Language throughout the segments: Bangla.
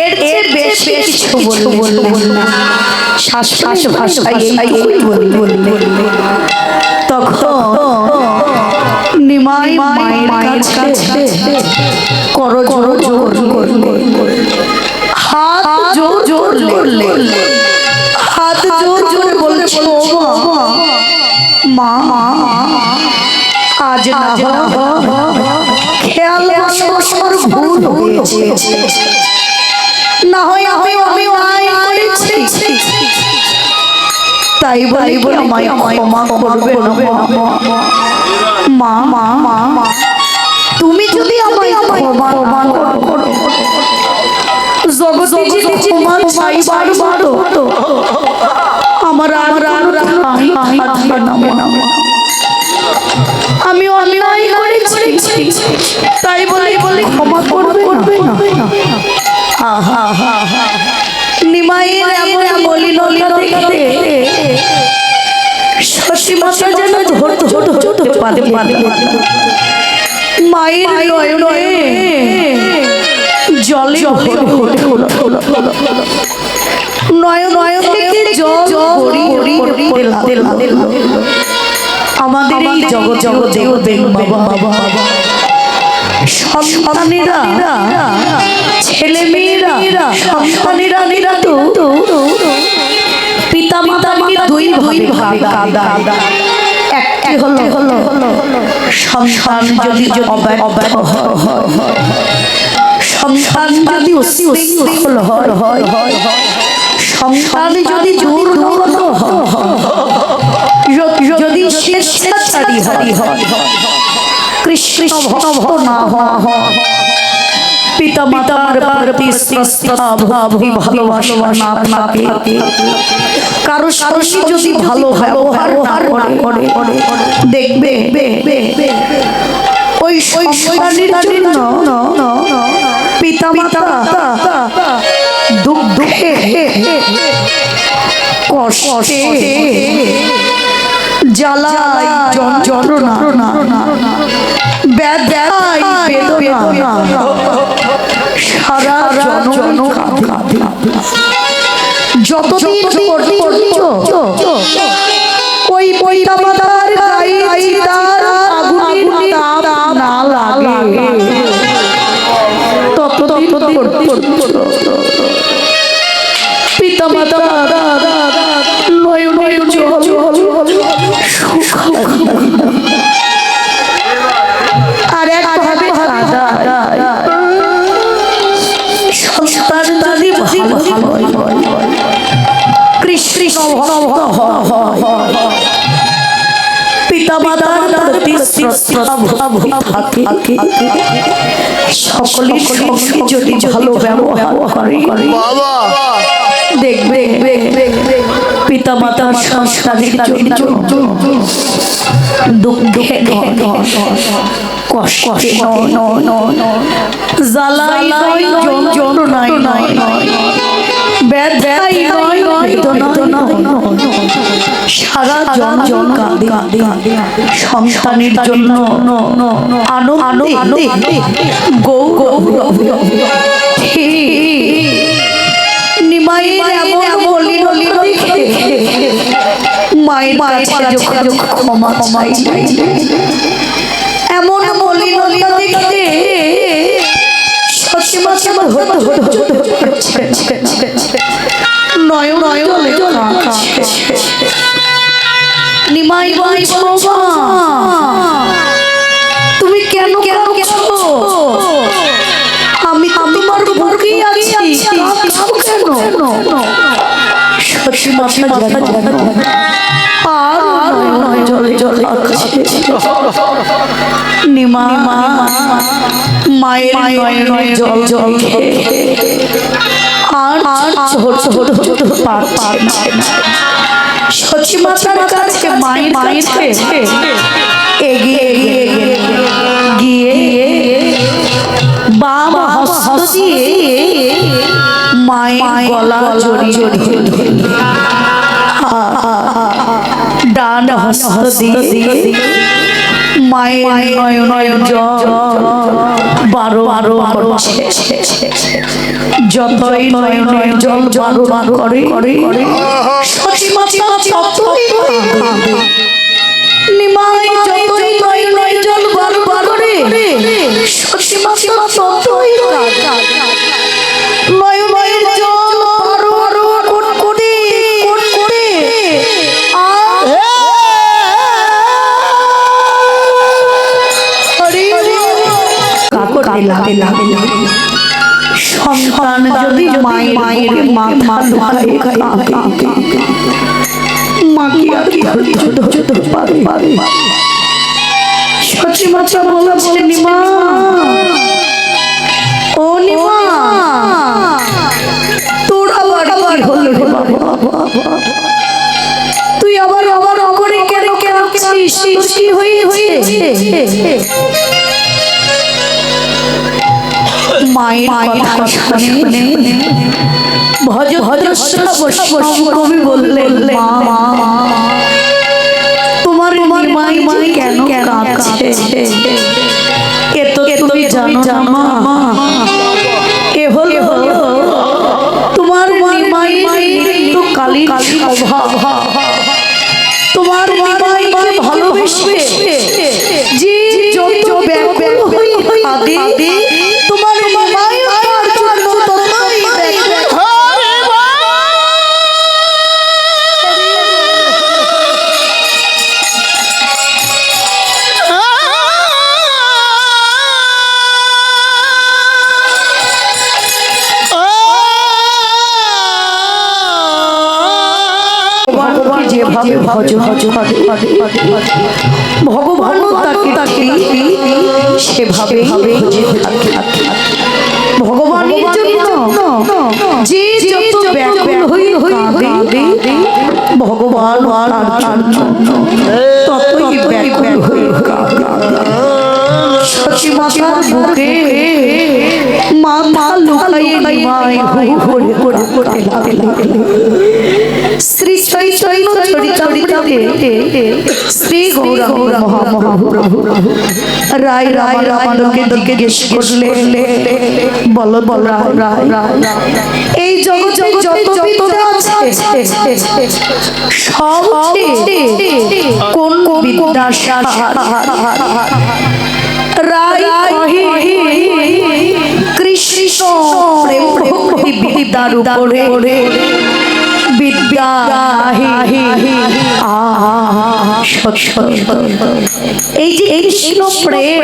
এর এর বেশ বেশ কিছু বললেন না। শাশ্বাস ভাষায় এইটুকুই বললেন। তখন নিমাই মায়ের কাছে করো জোর জোর হাত জোর জোর করলে হাত জোর জোর বলছে মা মা আজ না ভুল হয়েছে না হয় আমি আমি অন্যায় করেছি তাই বলি বলি আমায় ক্ষমা করবে না মা মা মা মা তুমি যদি আমায় ক্ষমা ক্ষমা করো জগতে যদি ক্ষমা চাইবার বারো আমার আর আর ঠাঁই থাকবে না মা আমি অন্যায় করেছি। তাই বলি বলি ক্ষমা করবে করবে না। আহা হা হা নিমাইয়ের এমন দেখতে। মাথা যেন ধরতে ধরতে ধরতে পারে পারে মায়ের নয়নে জলে ভরে ভরে হলো হলো হলো নয়ন নয়ন থেকে জল দেলা দেলা আমাদের এই জগৎ জগৎ দেখবেন বাবা। বাবা। সন্তানেরা ছেলে মেয়েরা সন্তানেরা নিরা তো পিতা দুই ভাই ভাবে কাদা একটি হলো হলো সন্তান যদি অব্যর্থ হয়। সন্তান যদি উশৃঙ্খল হয় হয়। হয়। সন্তান যদি জোর হয়। যদি স্বেচ্ছাচারী হয়। কৃষ্ণ ভক্ত না হয় পিতা মাতার প্রতি ভালোবাসা না থাকে। কারও সারসী যদি ভালো ব্যবহার করে দেখবে ওই সন্তানের জন্য পিতা মাতা দুঃখ দুঃখে কষ্টে জ্বালায় যন্ত্রণা ব্যাধায় বেদনা। সারা জন কাঁদে। যতদিন পর্যন্ত ওই বইটা মাতার গায়ে চিতার আগুনের তাপ না লাগে। ততদিন পর্যন্ত পিতা মাতা দেখবে পিতা মাতার সংস্কারের জন্য দুঃখে কষ্টে নয় জ্বালাই নয় যন্ত্রণায় নয় সারা জন জন কাঁদে সন্তানের জন্য আনো আনো আনো গৌ গৌ নিমাইয়ের এমন বলি বলি মায়ের কাছে যখন ক্ষমা ক্ষমাই এমন বলি নয় নয় বলে নিমাই বাই তুমি কেন কেন কেন আমি তোমার বুকেই আছি। কেন সত্যি মাথা জানো আর জলে জলে নিমা, মায়ের নয় নয় জল জল আর ছোট ছোট ছোট পার পার সত্যি মাতার কাছে এগিয়ে এগিয়ে, গিয়ে বাম হস্ত দিয়ে মায়ের গলা জড়ি জড়ি ডান ডান হস্ত দিয়ে মায়ের নয় নয় জল বারো বারো করছে যতই নয় নয় জল বারো বারো করে করে মাথা লুকায় কাঁদে মা আর ধৈর্য ধরতে পারে পারে সচি মাচা বলছে নিমা ও নিমা তোর আবার আবার হলো রে বাবা তুই আবার আবার অমরে কেন কেন কি হয়েছে মায়ের মায়ের কথা শুনে ভজ কবি বললেন তোমার মাই মাই কেন কাঁদছে? এ তো তুমি জানো জামা এ হলো তোমার মাই মাই তো কালী কালী তোমার যেভাবে ভজ ভজ ভজ ভজ ভজ ভজ ভগবান তাকে তাকে সেভাবে ভজে থাকে ভগবানের জন্য যে যত ব্যাকুল হই হই কাঁদে ভগবান তার জন্য ততই ব্যাকুল হই কাঁদে সচি মাতার বুকে মা মা লুকাইয়ে নিমাই হই হই করে করে লাগে লাগে শ্রী চৈতন্য চরিতামৃতে শ্রী গৌরাঙ্গ মহা মহাপ্রভু রায় রায় রামানকে জিজ্ঞেস করলে বল বল এই জগতে যত বিদ্যা আছে সব কোন বিদ্যা রায় কৃষ্ণ প্রেম ভক্তি বিদ্যার উপরে এই যে কৃষ্ণ প্রেম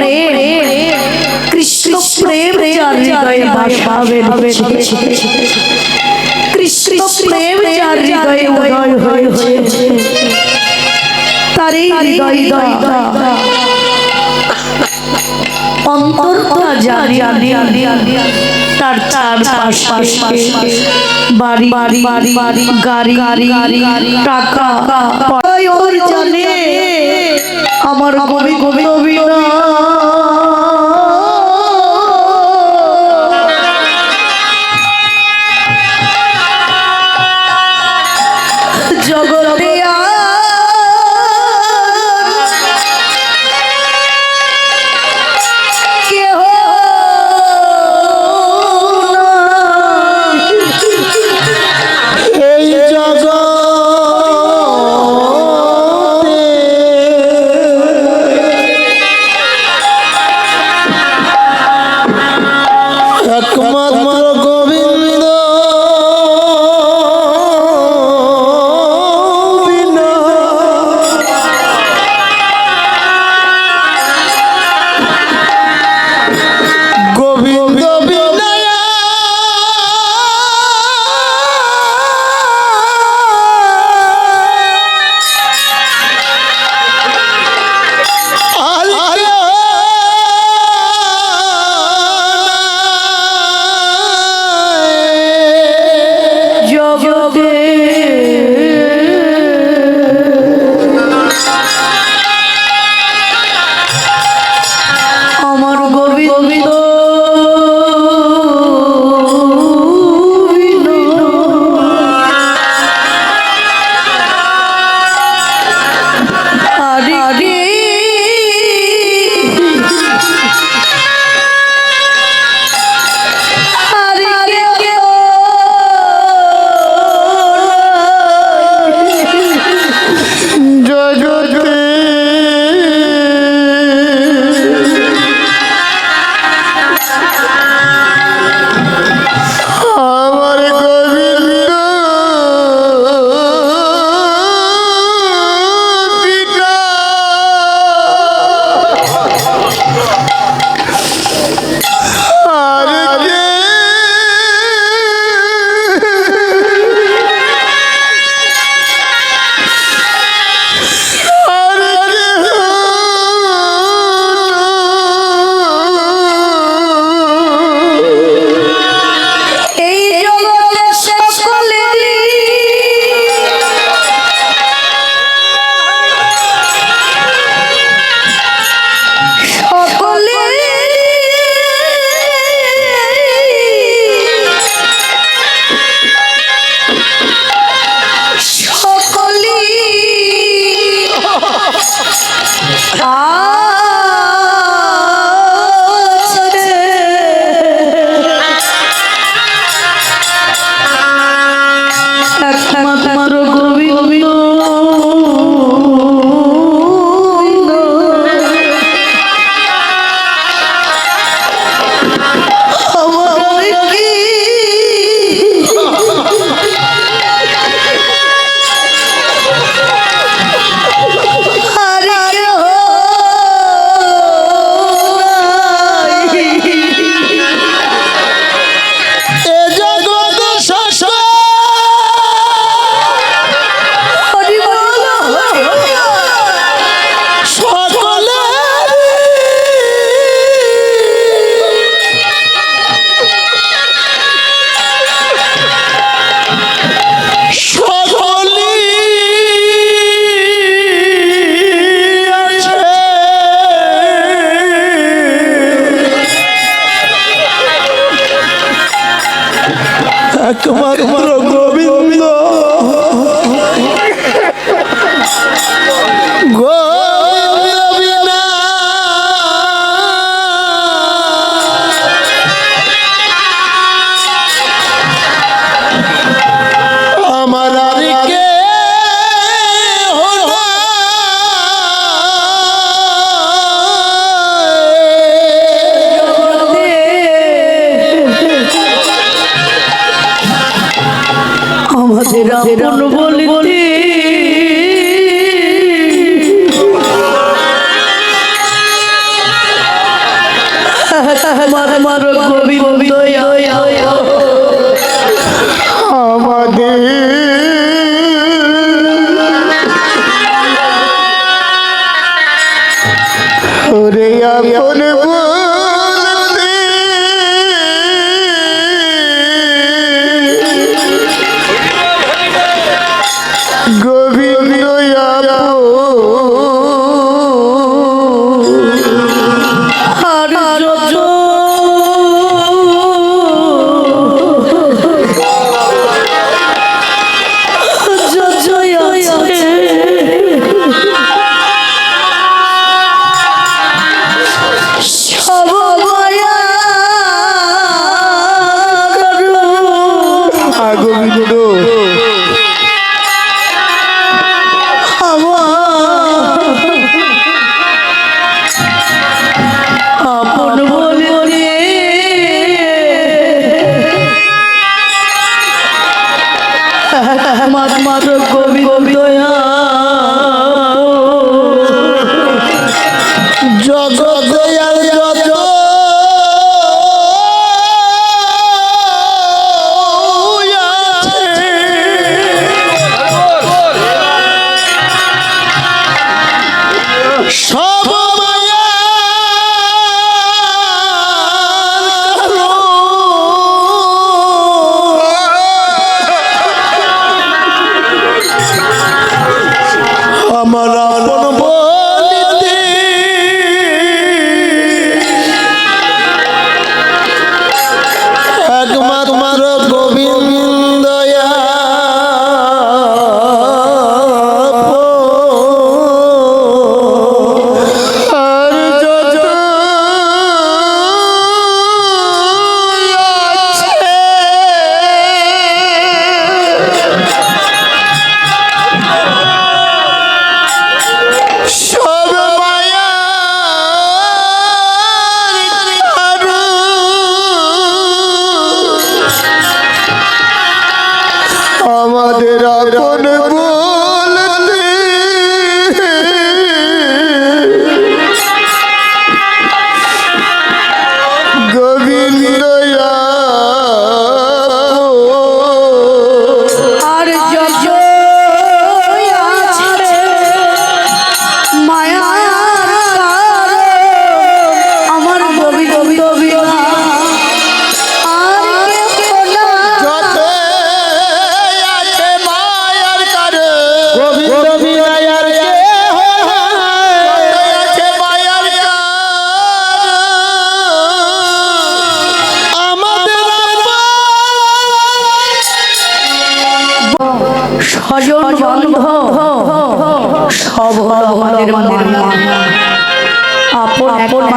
কৃষ্ণ প্রেম যার হৃদয়ে বাস পাবে কৃষ্ণ প্রেম যার হৃদয়ে উদয় হয়ে হয়েছে তার এই হৃদয় হৃদয় অন্তরটা জানি, তার চার পাশ বাড়ি বাড়ি বাড়ি বাড়ি গাড়ি গাড়ি গাড়ি টাকা ওর জানে। আমার কবি কবি কবি কুমার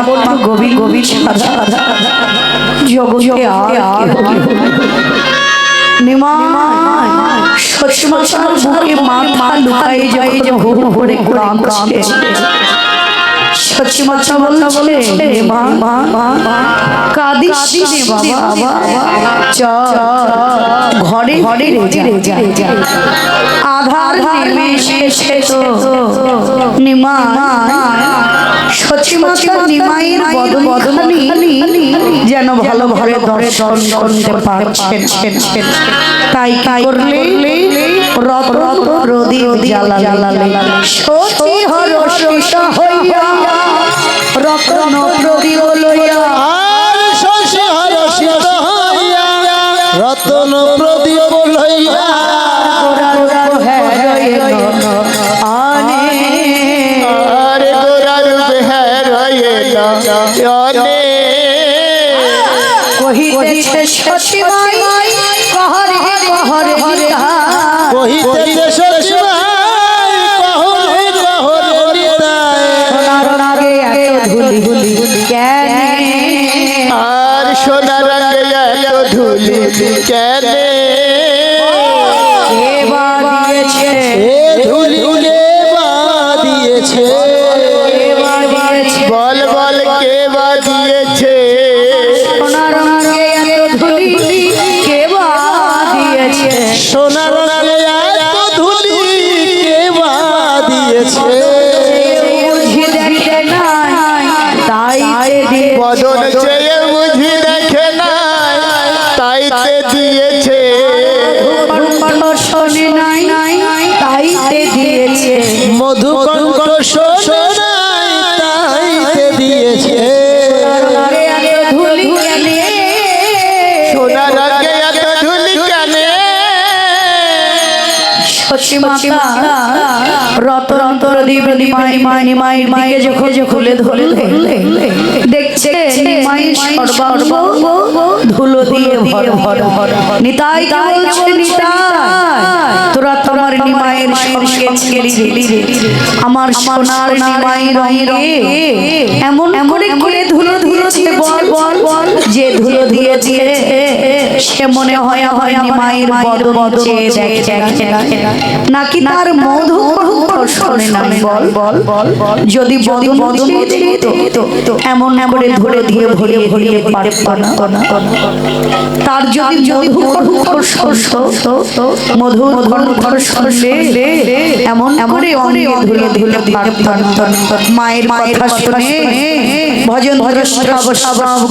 আপন মাত্র গভীর গভীর সাধা জগতে আর নিমায় সচমচার বুকে মাথা লুকাই যায় যে ঘুম ভরে কোরআন কাছে রে বাবা চল ঘরে ঘরে রে যা। আধার নেমে তো নিমা সচিমাতা নিমাইয়ের বদখানি যেন ভালো ভালো দর্শন করতে পারছেন। তাই তাই করলে? রত রত প্রদীপ জ্বালা জ্বালালে। সতী হর হইয়া রত্ন প্রদীপ লইয়া। রতন প্রদীপ লইয়া আরে গোরা রূপে কেনে সত্যি মাতা রতন প্রদীপ নিমাই মাই নিমাই মাইকে যখন যে খুলে ধরলে দেখছে নিমাই সর্বাঙ্গ ধুলো দিয়ে ভর ভর ভর নিতাই বলছে নিতাই তোরা তোমার নিমাইয়ের সঙ্গে ছেলি রে আমার সোনার নিমাই রঙে। এমন করে ধুলো ধুলোছে বল বল বল যে ধুলো দিয়ে দিয়েছে সে মনে হয় হয় বদন দেখে নাকি তার মধু যদি বদি বদন তো এমন ধরে ধরে ভরিয়ে ভরিয়ে তার যদি মধু এমন এমন ধুলে ধুলে মায়ের মায়ের ভজন ভজন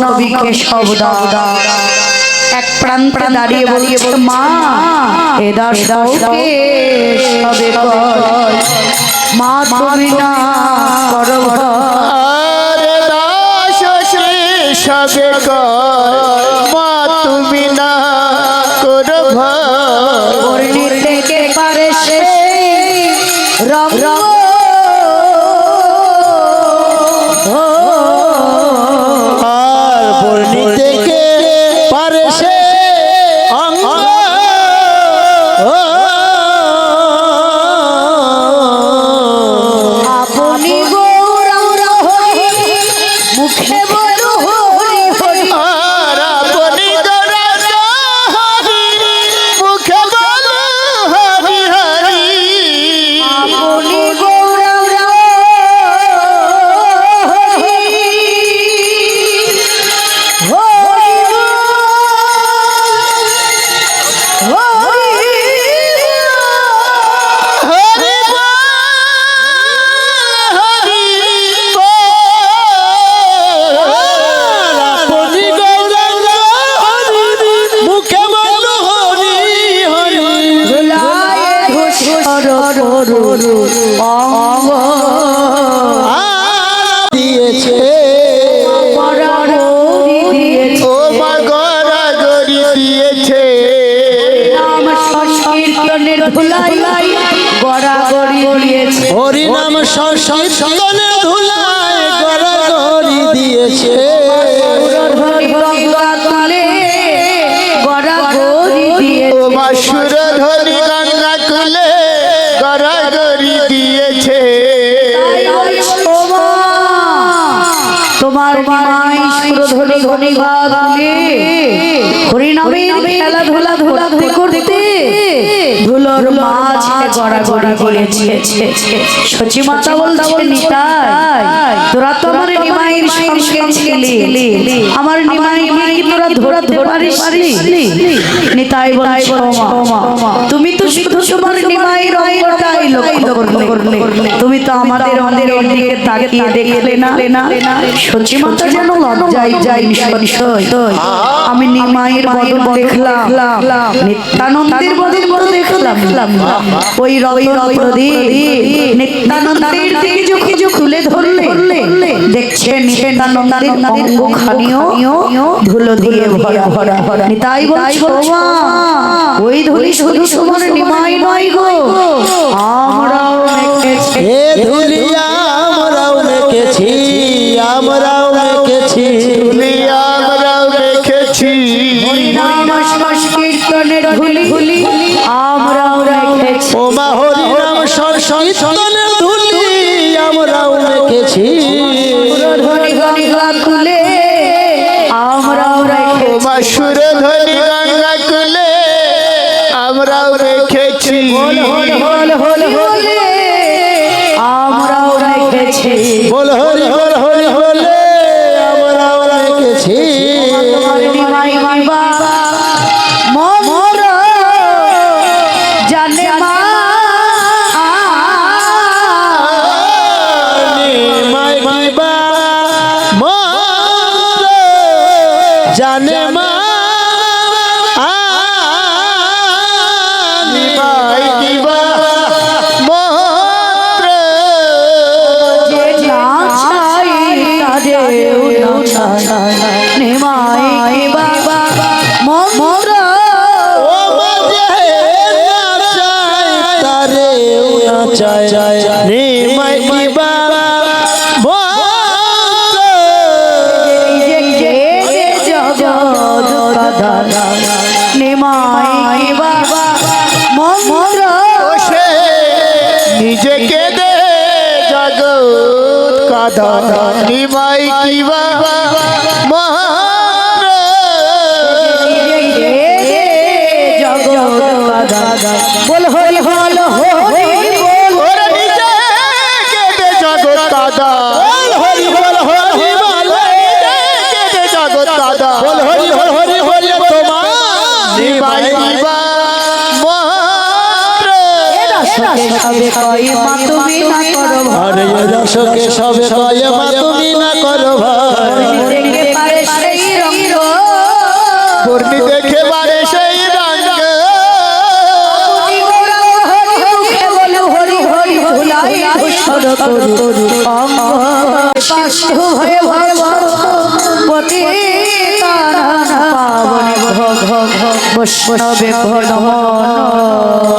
কবি কেশব দা এক প্রান্ত দাঁড়িয়ে বলছে মা এদার সবে সবে কয় মা তুমি না করো। দাস শ্রী সবে মা তুমি না করো ভয়। থেকে পারে সে রং রং দিয়েছে। নাম সংকীর্তনের ধুলাই গড়া গড়ি দিয়েছে ধুলায় দিয়েছে। গঙ্গা কুলে তোমার মাই সুরধনি ধনি গালে হরিনামের খেলাধুলা ধুলাধুলি করতে ধুলোর মাঝে গড়া গড়া করেছে। সচি মাতা বলছে নিতাই তোরা তো আমার নিমাইয়ের সঙ্গে ছিলি। আমার নিমাইকে কি তোরা ধরা পারিস নিতাই বলছে তুমি তো শুধু তোমার লক্ষ্য করলে। তুমি তো আমাদের আমাদের দিকে তাকিয়ে দেখলে না। মাতা যেন লজ্জায় যাই আমি নিমাইয়ের বদন দেখলাম। নিত্যানন্দের বদন দেখলাম। ওই রবি রবি নিত্যানন্দের দিকে যখন যে খুলে ধরলে দেখছেন নিত্যানন্দের অঙ্গ খানিও ধুলো ধুলো দিয়ে ভরা ভরা ভরা নিতাই বলছো মা ওই ধুলি শুধু তোমার নিমাই নয় গো। আমরাও মেখেছি। এ ধুলিয়া আমরাও মেখেছি আমরাও মেখেছি। ধুলিয়া আমরাও মেখেছি। হরিনাম সংকীর্তনের ধুলি। ধুলি আমরাও রেখেছি ও মা হরি নাম সংকীর্তনে ধুলি আমরাও সুর ধরি বল হরি বল হরি বল। নিজে কেটে জগৎ কাদা হরি বল হরি বল। কেটে জগৎ কাদা বল হরি বল হরি হরি তোমার নিবাই মন্ত্র সবে কই মা তুমি না করো দর্শকে সবে কয় মা তুমি না করো ভাই ধূসর তরু অঙ্গ পাশু ভয় ভয় পতি ভগ ভগ বৈষ্ণবে ভগ